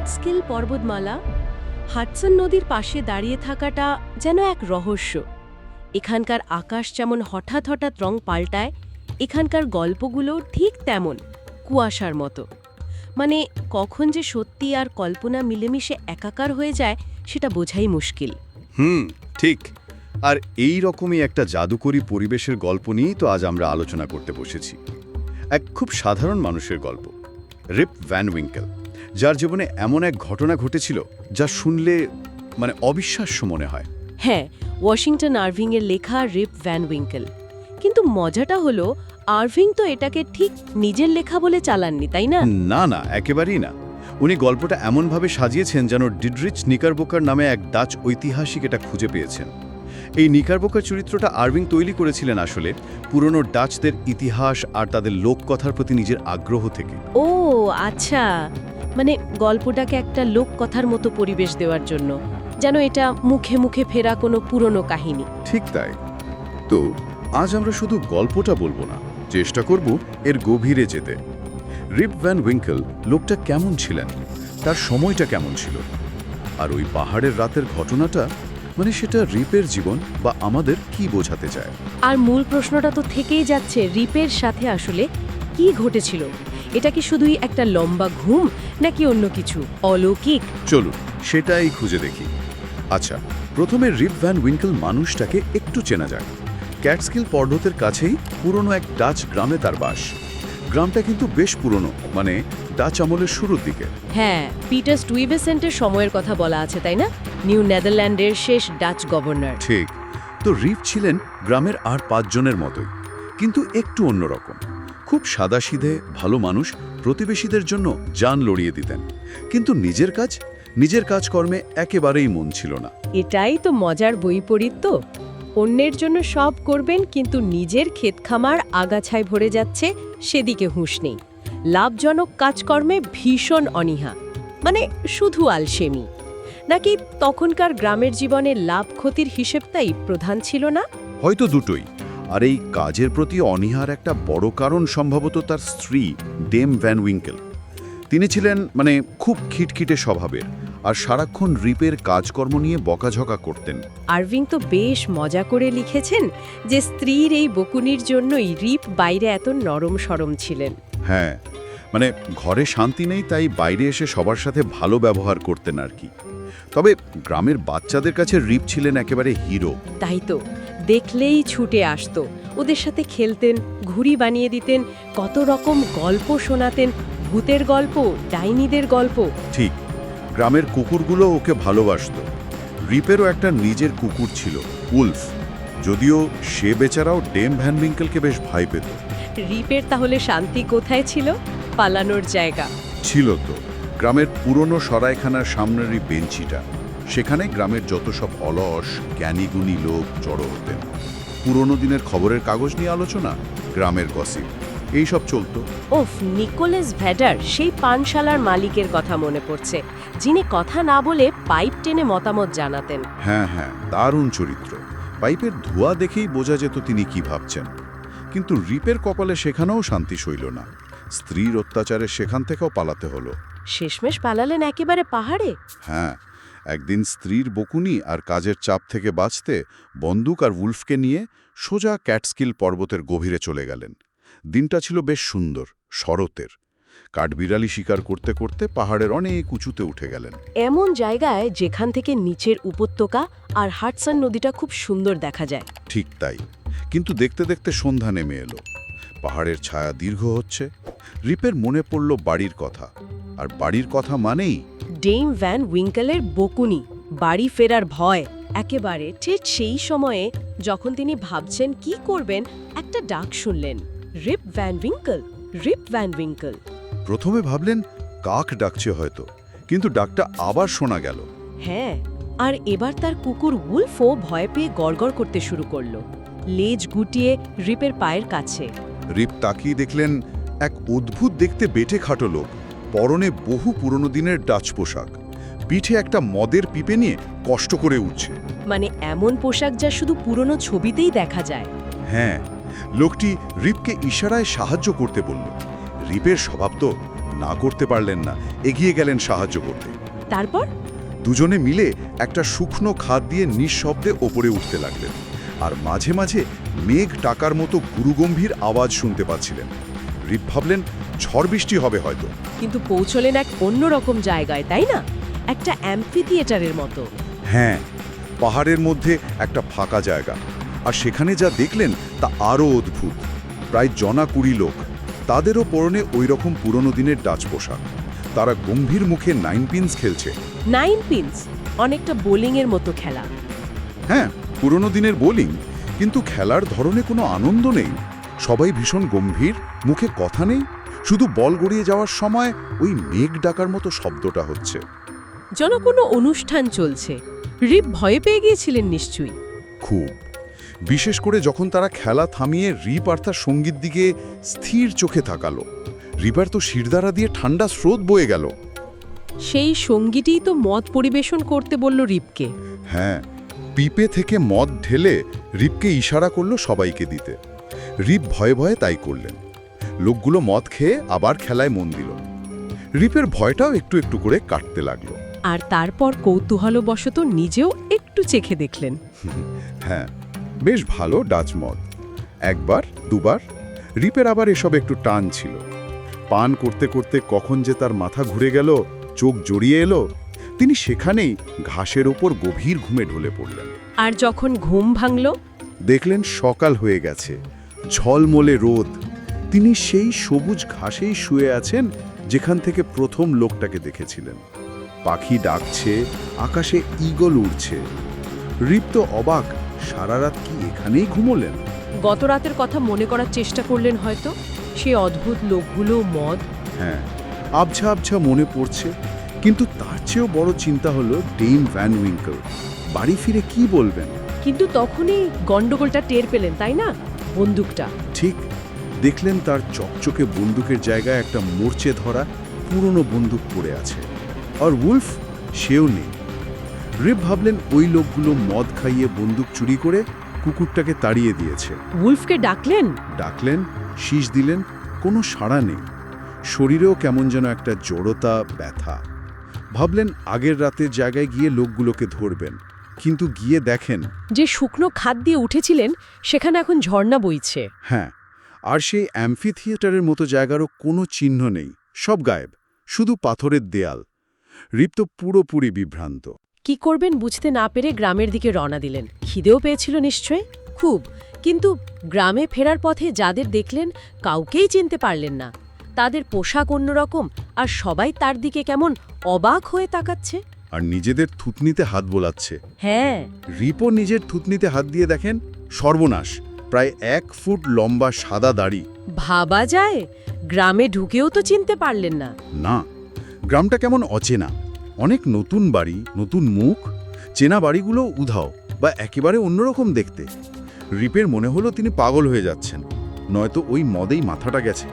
ক্যাটস্কিল পর্বতমালা হাডসন নদীর পাশে দাঁড়িয়ে থাকাটা যেন এক রহস্য। এখানকার আকাশ যেমন হঠাৎ হঠাৎ রং পাল্টায়, এখানকার গল্পগুলো ঠিক তেমন, কুয়াশার মতো। মানে কখন যে সত্যি আর কল্পনা মিলেমিশে একাকার হয়ে যায়, সেটা বোঝাই মুশকিল। হুম, ঠিক। আর এই রকমই একটা জাদুকরী পরিবেশের গল্প নিয়েই তো আজ আমরা আলোচনা করতে বসেছি। এক খুব সাধারণ মানুষের গল্প, রিপ ভ্যান উইঙ্কেল। যার জীবনে এমন এক ঘটনা ঘটেছিল যা শুনলে মানে অবিশ্বাস্য মনে হয়। হ্যাঁ ওয়াশিংটন আরভিংয়ের লেখা রিপ ভ্যান উইঙ্কেল। কিন্তু মজাটা হলো আরভিং তো এটাকে ঠিক নিজের লেখা বলে চালাননি তাই না? না না একেবারেই না। উনি গল্পটা এমনভাবে সাজিয়েছেন যেন ডিডরিচ নিকারবোকার নামে এক ডাচ ঐতিহাসিক এটা খুঁজে পেয়েছেন। এই নিকারবোকার চরিত্রটা আরভিং তৈরি করেছিলেন আসলে পুরনো ডাচদের ইতিহাস আর তাদের লোককথার প্রতি নিজের আগ্রহ থেকে। ও আচ্ছা। মানে গল্পটাকে একটা লোক কথার মতো পরিবেশ দেওয়ার জন্য যেন এটা মুখে মুখে ফেরা কোনো পুরনো কাহিনী। ঠিক তাই। তো আজ আমরা শুধু গল্পটা বলব না চেষ্টা করব এর গভীরে যেতে। রিপ ভ্যান উইঙ্কেল লোকটা কেমন ছিলেন? তার সময়টা কেমন ছিল? আর ওই পাহাড়ের রাতের ঘটনাটা মানে সেটা রিপের জীবন বা আমাদের কি বোঝাতে চায়? আর মূল প্রশ্নটা তো থেকেই যাচ্ছে রিপের সাথে আসলে কি ঘটেছিল? এটা কি শুধুই একটা লম্বা ঘুম নাকি অন্য কিছু? অলৌকিক? চলুন সেটাই খুঁজে দেখি। আচ্ছা প্রথমে রিপ ভ্যান উইঙ্কেল মানুষটাকে একটু চেনা যাক। ক্যাটস্কিল পর্বতের কাছেই পুরনো এক ডাচ গ্রামে তার বাস। গ্রামটা কিন্তু বেশ পুরনো মানে ডাচ আমলের শুরুর দিকে। হ্যাঁ পিটার স্টুইভেসেন্টের সময়ের কথা বলা আছে তাই না? নিউ নেদারল্যান্ডের শেষ ডাচ গভর্নর। ঠিক তো রিপ ছিলেন গ্রামের আর পাঁচজনের মতোই কিন্তু একটু অন্যরকম। খুব সাদাসিধে ভালো মানুষ প্রতিবেশীদের জন্য যান লড়িয়ে দিতেন। কিন্তু নিজের কাজ নিজের কাজকর্মে একেবারেই মন ছিল না। এটাই তো মজার বৈপরীত্য। অন্যের জন্য সব করবেন কিন্তু নিজের ক্ষেত খামার আগাছায় ভরে যাচ্ছে সেদিকে হুঁশ নেই। লাভজনক কাজকর্মে ভীষণ অনীহা। মানে শুধু আলসেমি। নাকি তখনকার গ্রামের জীবনে লাভ ক্ষতির হিসেবটাই প্রধান ছিল না? হয়তো দুটোই। আর এই কাজের প্রতি অনীহার একটা বড় কারণ সম্ভবত তার স্ত্রী ডেম ভ্যান উইঙ্কেল। তিনি ছিলেন মানে খুব খিটখিটে স্বভাবের আর সারাক্ষণ রিপের কাজকর্ম নিয়ে বকাঝকা করতেন। আরভিং তো বেশ মজা করে লিখেছেন যে স্ত্রীর এই বকুনির জন্যই রিপ বাইরে এত নরম সরম ছিলেন। হ্যাঁ মানে ঘরে শান্তি নেই তাই বাইরে এসে সবার সাথে ভালো ব্যবহার করতেন আর কি। তবে গ্রামের বাচ্চাদের কাছে রিপ ছিলেন একেবারে হিরো। তাই তো। দেখলেই ছুটে আসতো। ওদের সাথে খেলতেন ঘুড়ি বানিয়ে দিতেন কত রকম গল্প শোনাতেন। ভূতের গল্প ডাইনিদের গল্প। ঠিক গ্রামের কুকুরগুলো ওকে ভালোবাসতো। রিপেরও একটা নিজের কুকুর ছিল উলফ। যদিও সে বেচারাও ডেম ভ্যান উইঙ্কেলকে বেশ ভয় পেত। রিপের তাহলে শান্তি কোথায় ছিল? পালানোর জায়গা। ছিল তো গ্রামের পুরনো সরাইখানার সামনেরই বেঞ্চিটা। সেখানে গ্রামের যত সব অলস জ্ঞানীগুণী লোক জড়ো হতেন। পুরনো দিনের খবরের কাগজ নিয়ে আলোচনা গ্রামের গসিপ এইসব চলতো। ওফ নিকোলাস ভ্যাডার সেই পানশালার মালিকের কথা মনে পড়ছে যিনি কথা না বলে পাইপ টেনে মতামত জানাতেন। হ্যাঁ হ্যাঁ দারুণ চরিত্র। পাইপের ধোঁয়া দেখেই বোঝা যেত তিনি কি ভাবছেন। কিন্তু রিপের কপালে সেখানেও শান্তি সইল না। স্ত্রীর অত্যাচারে সেখান থেকেও পালাতে হলো। শেষমেশ পালালেন একেবারে পাহাড়ে? হ্যাঁ একদিন স্ত্রীর বকুনি আর কাজের চাপ থেকে বাঁচতে বন্দুক আর উলফকে নিয়ে সোজা ক্যাটস্কিল পর্বতের গভীরে চলে গেলেন। দিনটা ছিল বেশ সুন্দর শরতের। কাঠবিড়ালি শিকার করতে করতে পাহাড়ের অনেক উঁচুতে উঠে গেলেন। এমন জায়গায় যেখান থেকে নিচের উপত্যকা আর হাটসান নদীটা খুব সুন্দর দেখা যায়। ঠিক তাই। কিন্তু দেখতে দেখতে সন্ধ্যা নেমে এলো। পাহাড়ের ছায়া দীর্ঘ হচ্ছে। রিপের মনে পড়ল বাড়ির কথা। আর বাড়ির কথা মানেই ডেম ভ্যান উইঙ্কেলের বকুনি বাড়ি ফেরার ভয়। একেবারে ঠিক সেই সময়ে যখন তিনি ভাবছেন কি করবেন একটা ডাক শুনলেন Rip Van Winkle Rip Van Winkle. প্রথমে ভাবলেন কাক ডাকছে হয়তো কিন্তু ডাকটা আবার শোনা গেল। হ্যাঁ আর এবার তার কুকুর উলফও ভয় পেয়ে গড়গড় করতে শুরু করল। লেজ গুটিয়ে রিপের পায়ের কাছে। রিপ তাকিয়ে দেখলেন এক অদ্ভুত দেখতে বেটে খাটো লোক পরনে বহু পুরনো দিনের ডাচ পোশাক। পিঠে একটা মদের পিপে নিয়ে কষ্ট করে উঠছে। মানে এমন পোশাক যা শুধু পুরনো ছবিতেই দেখা যায়। হ্যাঁ লোকটি রিপকে ইশারায় সাহায্য করতে বলল। রিপের স্বভাব তো না করতে পারলেন না এগিয়ে গেলেন সাহায্য করতে। তারপর? দুজনে মিলে একটা শুকনো খাদ দিয়ে নিঃশব্দে ওপরে উঠতে লাগলেন। আর মাঝে মাঝে মেঘ টাকার মতো গুরুগম্ভীর আওয়াজ শুনতে পাচ্ছিলেন। রিপ ভাবলেন ঝড় বৃষ্টি হবে হয়তো। কিন্তু পৌঁছলেন এক অন্যরকম জায়গায় তাই না? একটা অ্যাম্পি থিয়েটারের মতো। হ্যাঁ পাহাড়ের মধ্যে একটা ফাঁকা জায়গা। আর সেখানে যা দেখলেন তা আরও অদ্ভুত। প্রায় জনা কুড়ি লোক। তাদেরও পরনে ওই রকম পুরনো দিনের ডাচ পোশাক। তারা গম্ভীর মুখে নাইন পিনস খেলছে। Nine pins? অনেকটা বোলিংয়ের মতো খেলা। হ্যাঁ পুরনো দিনের বোলিং। কিন্তু খেলার ধরনে কোনো আনন্দ নেই। সবাই ভীষণ গম্ভীর মুখে কথা নেই শুধু বল গড়িয়ে যাওয়ার সময় ওই মেঘ ডাকার মতো শব্দটা হচ্ছে। যেন কোনো অনুষ্ঠান চলছে। রিপ ভয়ে পেয়ে গিয়েছিলেন নিশ্চয়ই। খুব। বিশেষ করে যখন তারা খেলা থামিয়ে রিপ আর তার সংগীত দিকে স্থির চোখে তাকালো। রিপার তো শিরদারা দিয়ে ঠান্ডা স্রোত বয়ে গেল। সেই সঙ্গীটিই তো মদ পরিবেশন করতে বলল রিপকে। হ্যাঁ পিপে থেকে মদ ঢেলে রিপকে ইশারা করল সবাইকে দিতে। রিপ ভয়ে ভয়ে তাই করলেন। লোকগুলো মদ খেয়ে আবার খেলায় মন দিল। রিপের ভয়টাও একটু একটু করে কাটতে লাগল। আর তারপর কৌতূহলবশত নিজেও একটু চেখে দেখলেন। হ্যাঁ বেশ ভালো ডাচ মদ। একবার দুবার রিপের আবার এসব একটু টান ছিল। পান করতে করতে কখন যে তার মাথা ঘুরে গেল চোখ জড়িয়ে এলো তিনি সেখানেই ঘাসের ওপর গভীর ঘুমে ঢলে পড়লেন। আর যখন ঘুম ভাঙল? দেখলেন সকাল হয়ে গেছে ঝলমলে রোদ। তিনি সেই সবুজ ঘাসেই শুয়ে আছেন যেখান থেকে প্রথম লোকটাকে দেখেছিলেন। পাখি ডাকছে আকাশে ঈগল উড়ছে। রিপ্ত অবাক সারা রাত কি এখানেই ঘুমোলেন? গত রাতের কথা মনে করার চেষ্টা করলেন হয়তো? সে অদ্ভুত লোকগুলো মদ? হ্যাঁ আবছা আবছা মনে পড়ছে। কিন্তু তার চেয়েও বড় চিন্তা হলো ডেম ভ্যান উইঙ্কল। বাড়ি ফিরে কি বলবেন? কিন্তু তখনই গন্ডগোলটা টের পেলেন তাই না? বন্দুকটা। ঠিক দেখলেন তার চকচকে বন্দুকের জায়গায় একটা মরচে ধরা পুরনো বন্দুক পড়ে আছে। আর উলফ সেও নেই। রিপ ভাবলেন ওই লোকগুলো মদ খাইয়ে বন্দুক চুরি করে কুকুরটাকে তাড়িয়ে দিয়েছে। উলফকে ডাকলেন? ডাকলেন শীষ দিলেন কোনো সাড়া নেই। শরীরেও কেমন যেন একটা জড়তা ব্যথা। ভাবলেন আগের রাতের জায়গায় গিয়ে লোকগুলোকে ধরবেন। কিন্তু গিয়ে দেখেন। যে শুকনো খাদ দিয়ে উঠেছিলেন সেখানে এখন ঝর্ণা বইছে। হ্যাঁ আর সেই অ্যাম্ফি থিয়েটারের মতো জায়গারও কোনো চিহ্ন নেই সব গায়েব শুধু পাথরের দেয়াল। রিপ তো পুরোপুরি বিভ্রান্ত। কি করবেন বুঝতে না পেরে গ্রামের দিকে রওনা দিলেন। খিদেও পেয়েছিল নিশ্চয়? খুব কিন্তু গ্রামে ফেরার পথে যাদের দেখলেন কাউকেই চিনতে পারলেন না। তাদের পোশাক অন্যরকম আর সবাই তার দিকে কেমন অবাক হয়ে তাকাচ্ছে। আর নিজেদের থুতনিতে হাত বোলাচ্ছে। হ্যাঁ। রিপো নিজের থুতনিতে হাত দিয়ে দেখেন সর্বনাশ প্রায় এক ফুট লম্বা সাদা দাড়ি। ভাবা যায় গ্রামে ঢুকেও তো চিনতে পারলেন না। না গ্রামটা কেমন অচেনা। অনেক নতুন বাড়ি নতুন মুখ চেনা বাড়িগুলো উধাও বা একেবারে অন্যরকম দেখতে। রিপের মনে হলো তিনি পাগল হয়ে যাচ্ছেন নয়তো ওই মদেই মাথাটা গেছে।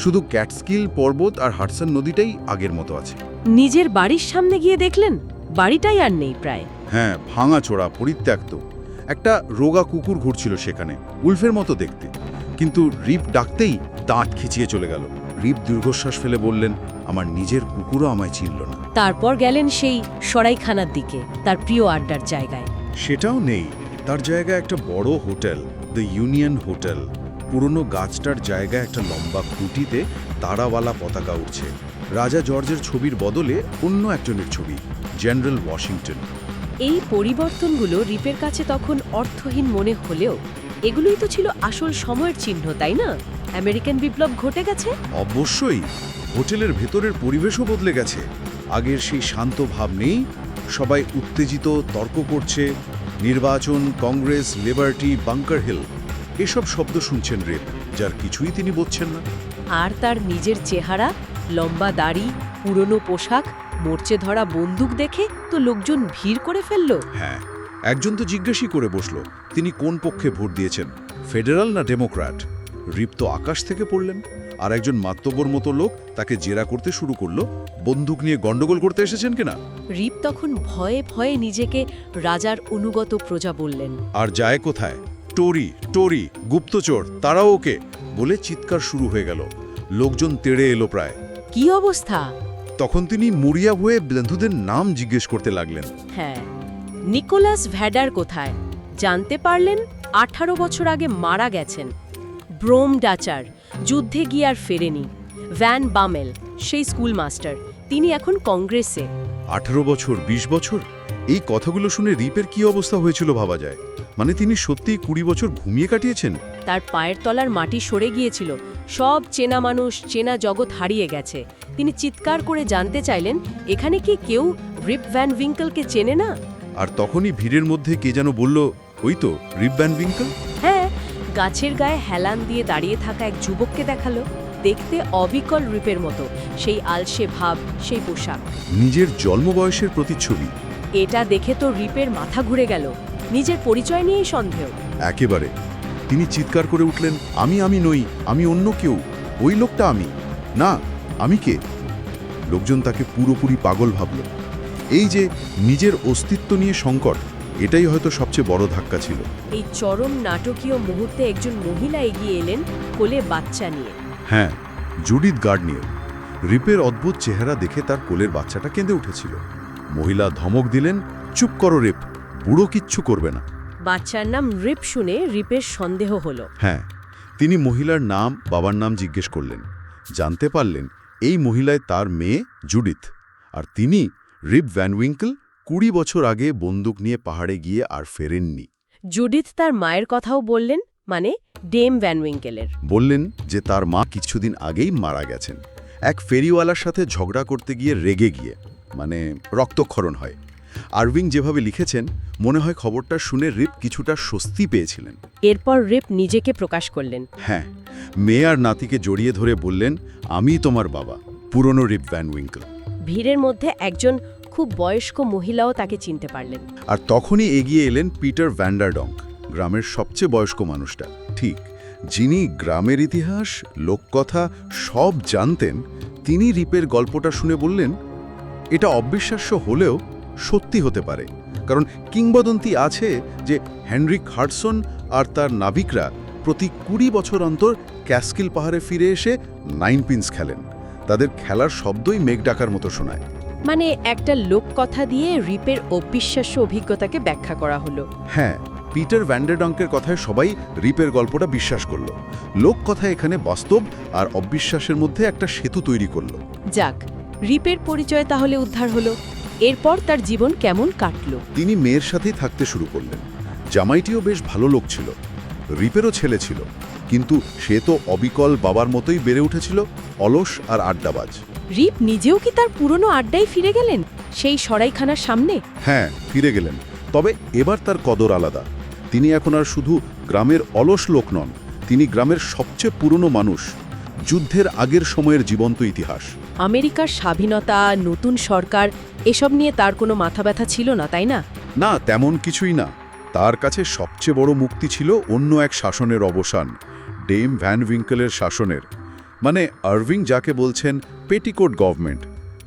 শুধু ক্যাটস্কিল পর্বত আর হাডসন নদীটাই আগের মতো আছে। নিজের বাড়ির সামনে গিয়ে দেখলেন বাড়িটাই আর নেই প্রায়। হ্যাঁ ভাঙা চোরা পরিত্যক্ত। একটা রোগা কুকুর ঘুরছিল সেখানে উলফের মতো দেখতে। কিন্তু রিপ ডাকতেই দাঁত খিচিয়ে চলে গেল। রিপ দীর্ঘশ্বাস ফেলে বললেন আমার নিজের কুকুরও আমায় চিনল না। তারপর গেলেন সেই সরাইখানার দিকে তার প্রিয় আড্ডার জায়গায়। সেটাও নেই। তার জায়গায় একটা বড় হোটেল দ্য ইউনিয়ন হোটেল। পুরনো গাছটার জায়গায় একটা লম্বা খুঁটিতে তারাওয়ালা পতাকা উঠছে রাজা জর্জের ছবির বদলে অন্য একজনের ছবি জেনারেল ওয়াশিংটন। এই পরিবর্তনগুলো রিপের কাছে তখন অর্থহীন মনে হলেও এগুলোই তো ছিল আসল সময়ের চিহ্ন তাই না? আমেরিকান বিপ্লব ঘটে গেছে? অবশ্যই। হোটেলের ভেতরের পরিবেশও বদলে গেছে। আগের সেই শান্ত ভাব নেই সবাই উত্তেজিত তর্ক করছে। নির্বাচন কংগ্রেস লিবার্টি বাংকার হিল। এসব শব্দ শুনছেন রেপ যার কিছুই তিনি বুঝছেন না। আর তার নিজের চেহারা লম্বা দাড়ি পুরনো পোশাক মরচে ধরা বন্দুক দেখে তো লোকজন ভিড় করে ফেলল। হ্যাঁ একজন তো জিজ্ঞাসই করে বসল তিনি কোন পক্ষে ভোট দিয়েছেন ফেডারাল না ডেমোক্র্যাট? রিপ তো আকাশ থেকে পড়লেন আর একজন মাত্তবর মতো লোক তাকে জেরা করতে শুরু করল বন্দুক নিয়ে গন্ডগোল করতে এসেছেন কিনা? রিপ তখন ভয়ে ভয়ে নিজেকে রাজার অনুগত প্রজা বললেন। আর যায় কোথায়? টোরি টোরি গুপ্তচর তারাও ওকে বলে চিৎকার শুরু হয়ে গেল। লোকজন তেড়ে এলো প্রায়। কি অবস্থা? তখন তিনি মরিয়া হয়ে বন্ধুদের নাম জিজ্ঞেস করতে লাগলেন। হ্যাঁ নিকোলাস ভ্যাডার কোথায়? জানতে পারলেন আঠারো বছর আগে মারা গেছেন। ব্রোম ডাচার যুদ্ধে গিয়ে আর ফেরেনি। ভ্যান বামেল সেই স্কুল মাস্টার তিনি এখন কংগ্রেসে। আঠেরো বছর ২০ বছর? এই কথাগুলো শুনে রিপের কি অবস্থা হয়েছিল ভাবা যায়? মানে তিনি সত্যিই কুড়ি বছর ঘুমিয়ে কাটিয়েছেন? তার পায়ের তলার মাটি সরে গিয়েছিল। সব চেনা মানুষ চেনা জগৎ হারিয়ে গেছে। তিনি চিৎকার করে জানতে চাইলেন এখানে কি কেউ রিপ ভ্যান উইঙ্কলকে চেনে না? আর তখনই ভিড়ের মধ্যে কে যেন বলল ওই তো রিপ ভ্যান উইঙ্কল হ্যাঁ গাছের গায়ে হেলান দিয়ে দাঁড়িয়ে থাকা এক যুবককে দেখাল। দেখতে অবিকল রূপের মতো সেই আলসে ভাব সেই পোশাক। নিজের জন্মবয়সের প্রতিচ্ছবি। এটা দেখে তো রিপের মাথা ঘুরে গেল। নিজের পরিচয় নিয়েই সন্দেহ। একেবারে। তিনি চিৎকার করে উঠলেন আমি আমি নই আমি অন্য কেউ। ওই লোকটা আমি। না আমি কে? লোকজন তাকে পুরোপুরি পাগল ভাবল। এই যে নিজের অস্তিত্ব নিয়ে সংকট এটাই হয়তো সবচেয়ে বড় ধাক্কা ছিল। এই চরম নাটকীয় মুহূর্তে একজন মহিলা এগিয়ে এলেন কোলে বাচ্চা নিয়ে। হ্যাঁ জুডিথ গার্ডনিয়ার রিপের অদ্ভুত চেহারা দেখে তার কোলের বাচ্চাটা কেঁদে উঠেছিল। মহিলা ধমক দিলেন চুপ করো রিপ। বুড়ো কিচ্ছু করবে না। বাচ্চার নাম রিপ শুনে রিপের সন্দেহ হলো। হ্যাঁ তিনি মহিলার নাম বাবার নাম জিজ্ঞেস করলেন। জানতে পারলেন এই মহিলায় তার মেয়ে জুডিথ। আর তিনি রিপ ভ্যানউইঙ্কল কুড়ি বছর আগে বন্দুক নিয়ে পাহাড়ে গিয়ে আর ফেরেননি। জুডিথ তার মায়ের কথাও বললেন মানে ডেম ভ্যানউইঙ্কেলের বললেন যে তার মা কিছুদিন আগেই মারা গেছেন। এক ফেরিওয়ালার সাথে ঝগড়া করতে গিয়ে রেগে গিয়ে মানে রক্তক্ষরণ হয়। আরভিং যেভাবে লিখেছেন মনে হয় খবরটা শুনে রিপ কিছুটা স্বস্তি পেয়েছিলেন। এরপর রিপ নিজেকে প্রকাশ করলেন। হ্যাঁ মেয়ে আর নাতিকে জড়িয়ে ধরে বললেন আমি তোমার বাবা। পুরনো রিপ ভ্যান উইঙ্কল। ভিড়ের মধ্যে একজন খুব বয়স্ক মহিলাও তাকে চিনতে পারলেন। আর তখনই এগিয়ে এলেন পিটার ভ্যান্ডারডঙ্ক গ্রামের সবচেয়ে বয়স্ক মানুষটা। ঠিক যিনি গ্রামের ইতিহাস লোককথা সব জানতেন তিনি রিপের গল্পটা শুনে বললেন এটা অবিশ্বাস্য হলেও সত্যি হতে পারে। কারণ কিংবদন্তি আছে যে হেনরিক হার্ডসন আর তার নাবিকরা প্রতি কুড়ি বছর অন্তর ক্যাস্কিল পাহাড়ে ফিরে এসে নাইন পিন্স খেলেন। তাদের খেলার শব্দই মেঘ ডাকার মতো শোনায়। মানে একটা লোককথা দিয়ে রিপের অবিশ্বাস্য অভিজ্ঞতাকে ব্যাখ্যা করা হলো। হ্যাঁ পিটার ভ্যান্ডারডঙ্কের কথায় সবাই রিপের গল্পটা বিশ্বাস করল। লোক কথা এখানে বাস্তব আর অবিশ্বাসের মধ্যে একটা সেতু তৈরি করল। যাক রিপের পরিচয় তাহলে উদ্ধার হলো। এরপর তার জীবন কেমন কাটল? তিনি মেয়ের সাথেই থাকতে শুরু করলেন। জামাইটিও বেশ ভালো লোক ছিল। রিপেরও ছেলে ছিল। কিন্তু সে তো অবিকল বাবার মতোই বেড়ে উঠেছিল অলস আর আড্ডাবাজ। রিপ নিজেও কি তার পুরনো আড্ডায় ফিরে গেলেন? সেই সরাইখানার সামনে? হ্যাঁ ফিরে গেলেন। তবে এবার তার কদর আলাদা। তিনি এখন আর শুধু গ্রামের অলস লোক নন তিনি গ্রামের সবচেয়ে পুরনো মানুষ। যুদ্ধের আগের সময়ের জীবন্ত ইতিহাস। আমেরিকার স্বাধীনতা নতুন সরকার এসব নিয়ে তার কোনো মাথা ব্যথা ছিল না তাই না? না তেমন কিছুই না। তার কাছে সবচেয়ে বড় মুক্তি ছিল অন্য এক শাসনের অবসান ডেম ভ্যান উইঙ্কেলের শাসনের। মানে আরভিং যাকে বলছেন পেটিকোট গভর্নমেন্ট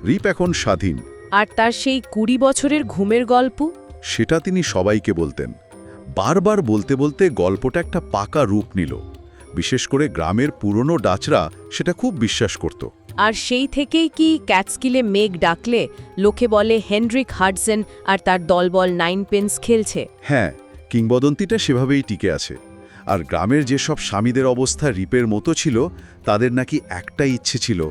রিপ এখন স্বাধীন। আর তার সেই কুড়ি বছরের ঘুমের গল্প? সেটা তিনি সবাইকে বলতেন। বারবার বলতে বলতে গল্পটা একটা পাকা রূপ নিল। বিশেষ করে গ্রামের পুরনো ডাচরা সেটা খুব বিশ্বাস করত। আর সেই থেকেই কি ক্যাটস্কিলে মেঘ ডাকলে লোকে বলে হেনরিক হার্ডসেন আর তার দলবল নাইন পেন্স খেলছে। হ্যাঁ কিংবদন্তিটা সেভাবেই টিকে আছে। আর গ্রামের যেসব স্বামীদের অবস্থা রিপের মতো ছিল তাদের নাকি একটা ইচ্ছে ছিল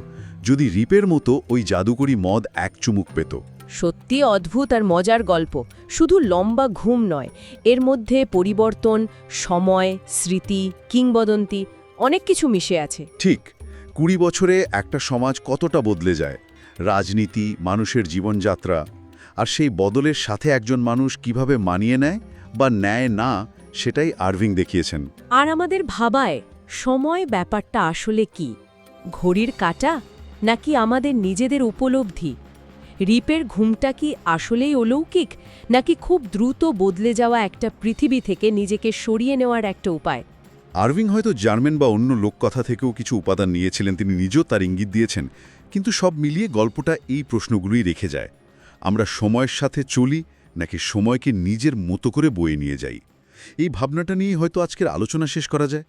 যদি রিপের মতো ওই জাদুকরি মদ এক চুমুক পেত। সত্যি অদ্ভুত আর মজার গল্প শুধু লম্বা ঘুম নয়। এর মধ্যে পরিবর্তন সময় স্মৃতি কিংবদন্তি অনেক কিছু মিশে আছে। ঠিক কুড়ি বছরে একটা সমাজ কতটা বদলে যায়? রাজনীতি মানুষের জীবনযাত্রা আর সেই বদলের সাথে একজন মানুষ কীভাবে মানিয়ে নেয় বা নেয় না সেটাই আরভিং দেখিয়েছেন। আর আমাদের ভাবায় সময় ব্যাপারটা আসলে কি? ঘড়ির কাটা নাকি আমাদের নিজেদের উপলব্ধি? রিপের ঘুমটা কি আসলেই অলৌকিক, নাকি খুব দ্রুত বদলে যাওয়া একটা পৃথিবী থেকে নিজেকে সরিয়ে নেওয়ার একটা উপায়? আরভিং হয়তো জার্মেন বা অন্য লোককথা থেকেও কিছু উপাদান নিয়েছিলেন, তিনি নিজেও তার ইঙ্গিত দিয়েছেন, কিন্তু সব মিলিয়ে গল্পটা এই প্রশ্নগুলোই রেখে যায়। আমরা সময়ের সাথে চলি, নাকি সময়কে নিজের মতো করে বয়ে নিয়ে যাই? এই ভাবনাটা নিয়ে হয়তো আজকের আলোচনা শেষ করা যায়।